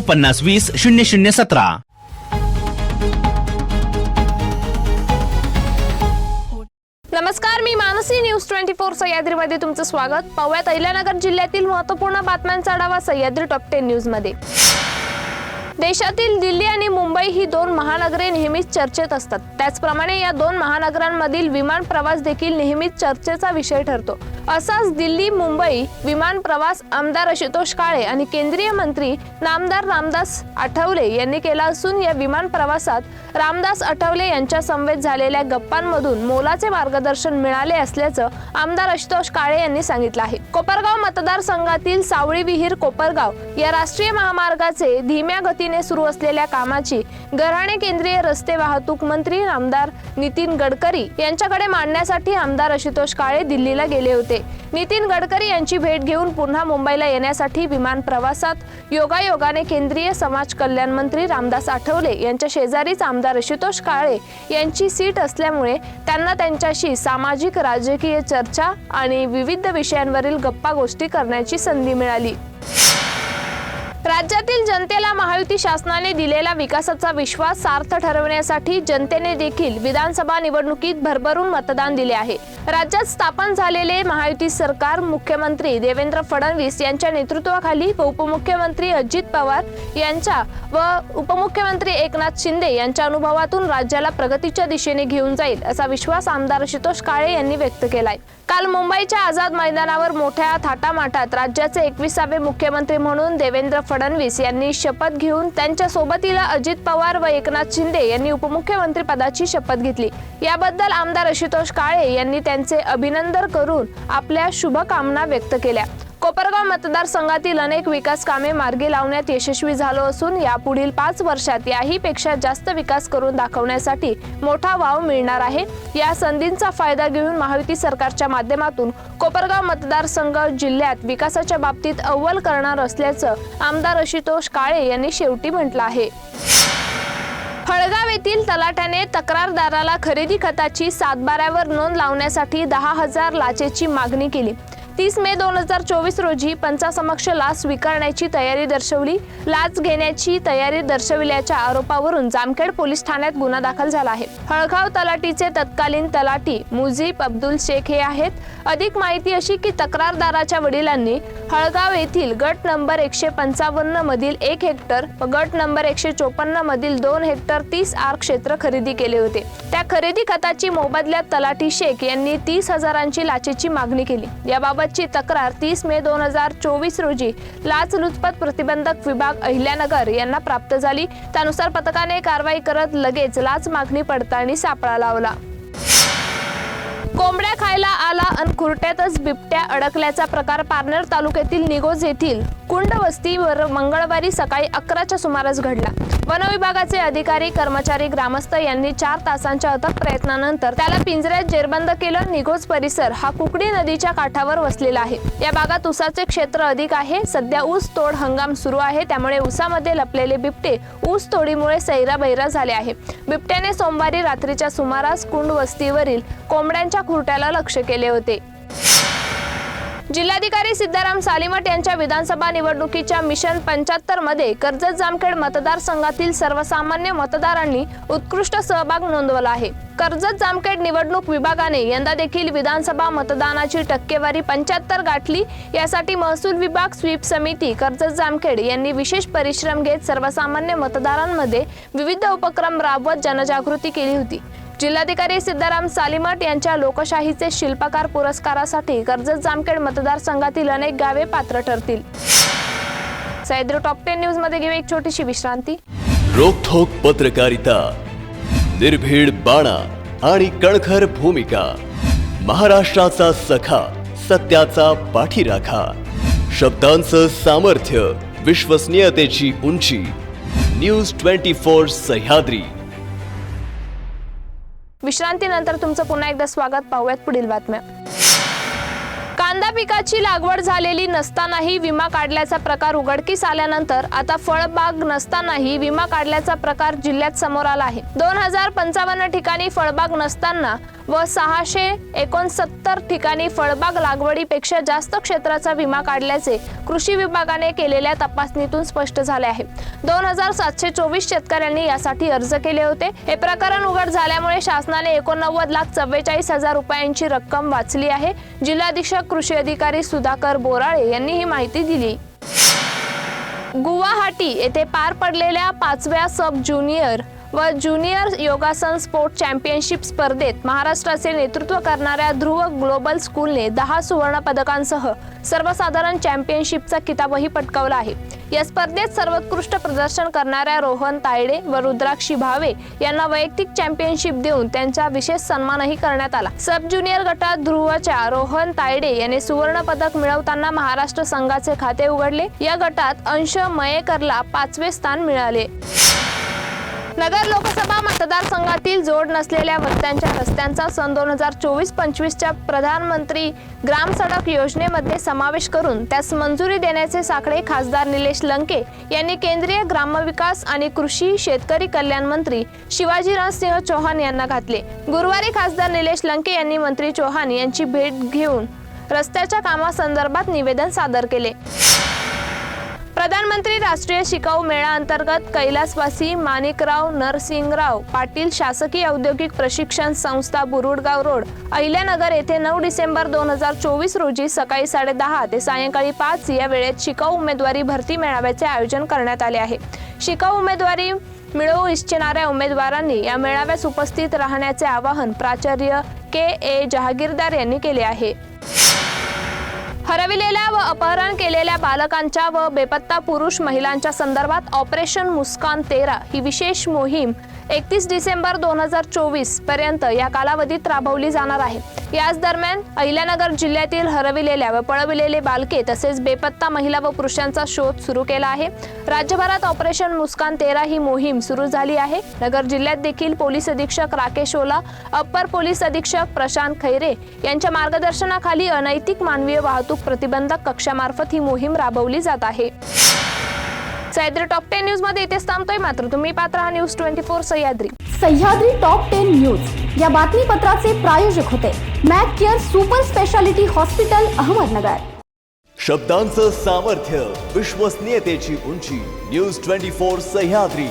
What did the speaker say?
पन्नास वीस शून्य शून्य सतरा. नमस्कार मी मानसी न्यूज ट्वेंटी फोर सह्याद्रीमध्ये तुमचं स्वागत. पाहूयात अहिल्यानगर जिल्ह्यातील महत्त्वपूर्ण बातम्यांचा आढावा सह्याद्री टॉप टेन न्यूजमध्ये देशातील दिल्ली आणि मुंबई ही दोन महानगरे नेहमीच चर्चेत असतात. त्याचप्रमाणे या दोन महानगरांमधील विमान प्रवास देखील नेहमीच चर्चेचा विषय ठरतो. असाच दिल्ली मुंबई विमान प्रवास आमदार आशुतोष काळे आणि केंद्रीय मंत्री नामदार रामदास आठवले यांनी केला असून या विमान प्रवासात रामदास आठवले यांच्या संवेद झालेल्या गप्पांमधून मोलाचे मार्गदर्शन मिळाले असल्याचं आमदार आशुतोष काळे यांनी सांगितलं आहे. कोपरगाव मतदारसंघातील सावळी विहीर कोपरगाव या राष्ट्रीय महामार्गाचे धीम्या गतीने सुरू असलेल्या कामाची गऱ्हाणे केंद्रीय रस्ते वाहतूक मंत्री आमदार नितीन गडकरी यांच्याकडे मांडण्यासाठी आमदार आशुतोष काळे दिल्लीला गेले होते. नितीन गडकरी यांची भेट घेऊन पुन्हा मुंबईला येण्यासाठी विमान प्रवासात योगायोगाने केंद्रीय समाज कल्याण मंत्री रामदास आठवले यांच्या शेजारीच आमदार आशुतोष काळे यांची सीट असल्यामुळे त्यांना त्यांच्याशी सामाजिक राजकीय चर्चा आणि विविध विषयांवरील गप्पा गोष्टी करण्याची संधी मिळाली. राज्यातील जनतेला महायुती शासनाने दिलेला विकासाचा विश्वास सार्थ ठरवण्यासाठी जनतेने देखील विधानसभा निवडणुकीत भरभरून मतदान दिले आहे. राज्यात स्थापन झालेले महायुती सरकार मुख्यमंत्री देवेंद्र फडणवीस यांच्या नेतृत्वाखाली व उपमुख्यमंत्री अजित पवार यांच्या व उपमुख्यमंत्री एकनाथ शिंदे यांच्या अनुभवातून राज्याला प्रगतीच्या दिशेने घेऊन जाईल असा विश्वास आमदार आशुतोष काळे यांनी व्यक्त केलाय. काल मुंबईच्या आझाद मैदानावर मोठ्या थाटामाटात राज्याचे एकविसावे मुख्यमंत्री म्हणून देवेंद्र फडणवीस यांनी शपथ घेऊन त्यांच्या सोबतीला अजित पवार व एकनाथ शिंदे यांनी उपमुख्यमंत्री पदाची शपथ घेतली. याबद्दल आमदार आशुतोष काळे यांनी त्यांचे अभिनंदन करून आपल्या शुभकामना व्यक्त केल्या. कोपरगाव मतदारसंघातील अनेक विकास कामे मार्गी लावण्यात यशस्वी झालो असून यापुढील पाच वर्षात याही पेक्षा जास्त विकास करून दाखवण्यासाठी मोठा वाव मिळणार आहे. या संधींचा फायदा घेऊन महायुती सरकारच्या माध्यमातून कोपरगाव मतदारसंघ जिल्ह्यात विकासाच्या बाबतीत अव्वल करणार असल्याचं आमदार आशुतोष काळे यांनी शेवटी म्हटलं आहे. फळगाव येथील तलाट्याने तक्रारदाराला खरेदी खताची सातबाऱ्यावर नोंद लावण्यासाठी दहा हजार लाचेची मागणी केली. तीस मे दोन हजार चोवीस रोजी पंचासमक्ष लाच स्वीकारण्याची तयारी दर्शवली. लाच घेण्याची तयारी दर्शविल्याच्या आरोपावरून जामखेड पोलीस ठाण्यात गुन्हा दाखल झाला आहे. हळगाव तलाटीचे तत्कालीन तलाटी मुझीब अब्दुल शेख हे आहेत. अधिक माहिती अशी की तक्रारदाराच्या वडिलांनी हळगाव येथील गट नंबर एकशे पंचावन्न मधील एक हेक्टर व गट नंबर एकशे चोपन्न मधील दोन हेक्टर तीस आर क्षेत्र खरेदी केले होते. त्या खरेदी खताची मोबदल्यात तलाठी शेख यांनी तीस हजारांची लाचेची मागणी केली. याबाबतची तक्रार तीस मे दोन हजार चोवीस रोजी लाचलुचपत प्रतिबंधक विभाग अहिल्यानगर यांना प्राप्त झाली. त्यानुसार पथकाने कारवाई करत लगेच लाच मागणी पडताळणी सापळा लावला. कोंबड्या खायला आला अन खुरट्यातच बिबट्या अडकल्याचा प्रकार पारनेर तालुक्यातील निगोज येथील कुंड वस्तीवर मंगळवारी सकाळी अकराच्या सुमारास घडला. वन विभागाचे अधिकारी कर्मचारी ग्रामस्थ यांनी चार तासांच्या अथक प्रयत्नानंतर त्याला पिंजऱ्यात जेरबंद केलं. निघोज परिसर हा कुकडी नदीच्या काठावर वसलेला आहे. या भागात ऊसाचे क्षेत्र अधिक आहे. सध्या ऊस तोड हंगाम सुरू आहे. त्यामुळे ऊसामध्ये लपलेले बिबटे ऊस तोडीमुळे सैराबैरा झाले आहे. बिबट्याने सोमवारी रात्रीच्या सुमारास कुंड वस्तीवरील कोंबड्यांच्या खुरट्याला लक्ष केले होते. जिल्हाधिकारी सिद्धाराम सालीमठ यांच्या विधानसभा निवडणुकीच्या मिशन पंच्याहत्तरमध्ये कर्जत जामखेड मतदारसंघातील सर्वसामान्य मतदारांनी उत्कृष्ट सहभाग नोंदवला आहे. कर्जत जामखेड निवडणूक विभागाने यंदा देखील विधानसभा मतदानाची टक्केवारी पंच्याहत्तर गाठली. यासाठी महसूल विभाग स्वीप समिती कर्जत जामखेड यांनी विशेष परिश्रम घेत सर्वसामान्य मतदारांमध्ये विविध उपक्रम राबवत जनजागृती केली होती. जिल्हाधिकारी सिद्धाराम सालिमठ यांच्या लोकशाहीचे शिल्पकार पुरस्कारासाठी कर्जत जामखेड मतदारसंघातील अनेक गावे पात्र ठरतील. सह्याद्री टॉप टेन न्यूजमध्ये घेऊ एक छोटीशी विश्रांती. रोखोक पत्रकारिता निर्भीड बाणा आणि कणखर भूमिका महाराष्ट्राचा सखा सत्याचा पाठीराखा शब्दांचं सामर्थ्य विश्वसनीयतेची उंची न्यूज ट्वेंटी फोर सह्याद्री. विश्रांतीनंतर तुमचं पुन्हा एकदा स्वागत. पाहूयात पुढील बातम्या. कांदा पिकाची लागवड झालेली नसतानाही विमा काढल्याचा प्रकार उघडकीस आल्यानंतर आता फळबाग नसतानाही विमा काढल्याचा प्रकार जिल्ह्यात समोर आला आहे. दोन हजार पंचावन्न ठिकाणी फळबाग नसताना व सहाशे एकोणसत्तर ठिकाणी फळबाग लागवडीपेक्षा जास्त क्षेत्राचा विमा काढल्याचे कृषी विभागाने केलेल्या तपासणीतून स्पष्ट झाले आहे. दोन हजार सातशे चोवीस शेतकऱ्यांनी यासाठी अर्ज केले होते. हे प्रकरण उघड झाल्यामुळे शासनाने एकोणनव्वद लाख चव्वेचाळीस हजार रुपयांची रक्कम वाचली आहे. जिल्हाधीक्षक कृषी अधिकारी सुधाकर बोराळे यांनी ही माहिती दिली. गुवाहाटी येथे पार पडलेल्या पाचव्या सब ज्युनियर व ज्युनियर योगासन स्पोर्ट चॅम्पियनशिप स्पर्धेत महाराष्ट्राचे नेतृत्व करणाऱ्या ध्रुव ग्लोबल स्कूलने दहा सुवर्ण पदकांसह सर्वसाधारण चॅम्पियनशिपचा किताबही पटकावला आहे. या स्पर्धेत सर्वोत्कृष्ट प्रदर्शन करणाऱ्या रोहन तायडे व रुद्राक्षी भावे यांना वैयक्तिक चॅम्पियनशिप देऊन त्यांचा विशेष सन्मानही करण्यात आला. सब ज्युनियर गटात ध्रुवच्या रोहन तायडे याने सुवर्ण पदक मिळवताना महाराष्ट्र संघाचे खाते उघडले. या गटात अंश मयेकरला पाचवे स्थान मिळाले. नगर लोकसभा मतदारसंघातील जोड नसलेल्या वस्त्यांच्या रस्त्यांचा सन दोन हजार चोवीस पंचवीसच्या प्रधानमंत्री ग्राम सडक योजनेमध्ये समावेश करून त्यास मंजुरी देण्याचे साकडे खासदार निलेश लंके यांनी केंद्रीय ग्रामविकास आणि कृषी शेतकरी कल्याण मंत्री शिवाजीराज सिंह चौहान यांना घातले. गुरुवारी खासदार निलेश लंके यांनी मंत्री चौहान यांची भेट घेऊन रस्त्याच्या कामासंदर्भात निवेदन सादर केले. प्रधानमंत्री राष्ट्रीय शिकाऊ मेळा अंतर्गत कैलासवासी माणिकराव नरसिंगराव पाटील शासकीय औद्योगिक प्रशिक्षण संस्था बुरुडगाव रोड अहिल्यानगर येथे नऊ डिसेंबर दोन हजार चोवीस रोजी सकाळी साडेदहा ते सायंकाळी पाच या वेळेत शिकाऊ उमेदवारी भरती मेळाव्याचे आयोजन करण्यात आले आहे. शिकाऊ उमेदवारी मिळवू इच्छिणाऱ्या उमेदवारांनी या मेळाव्यास उपस्थित राहण्याचे आवाहन प्राचार्य के ए जहागीरदार यांनी केले आहे. हरविलेल्या व अपहरण केलेल्या बालकांच्या व बेपत्ता पुरुष महिलांच्या संदर्भात ऑपरेशन मुस्कान तेरा ही विशेष मोहीम एकतीस डिसेंबर दोन हजार चोवीसपर्यंत या कालावधीत राबवली जाणार आहे. याच दरम्यान अहिल्यानगर जिल्ह्यातील हरविलेल्या व पळविलेले बालके तसेच बेपत्ता महिला व पुरुषांचा शोध सुरू केला आहे. राज्यभरात ऑपरेशन मुस्कान तेरा ही मोहीम सुरू झाली आहे. नगर जिल्ह्यात देखील पोलीस अधीक्षक राकेश ओला अप्पर पोलीस अधीक्षक प्रशांत खैरे यांच्या मार्गदर्शनाखाली अनैतिक मानवीय वाहतूक प्रतिबंधक कक्षामार्फत ही मोहीम राबवली जात आहे. सह्याद्री टॉप टेन न्यूजमध्ये इथेच थांबतोय मात्र तुम्ही पात्र हा news twenty four Sahyadri. Sahyadri top ten news. या बातमीपत्राचे प्रायोजक होते Mac Care super speciality hospital Ahmednagar. शब्दांचं सामर्थ्य विश्वसनीयतेची उंची न्यूज ट्वेंटी फोर सह्याद्री.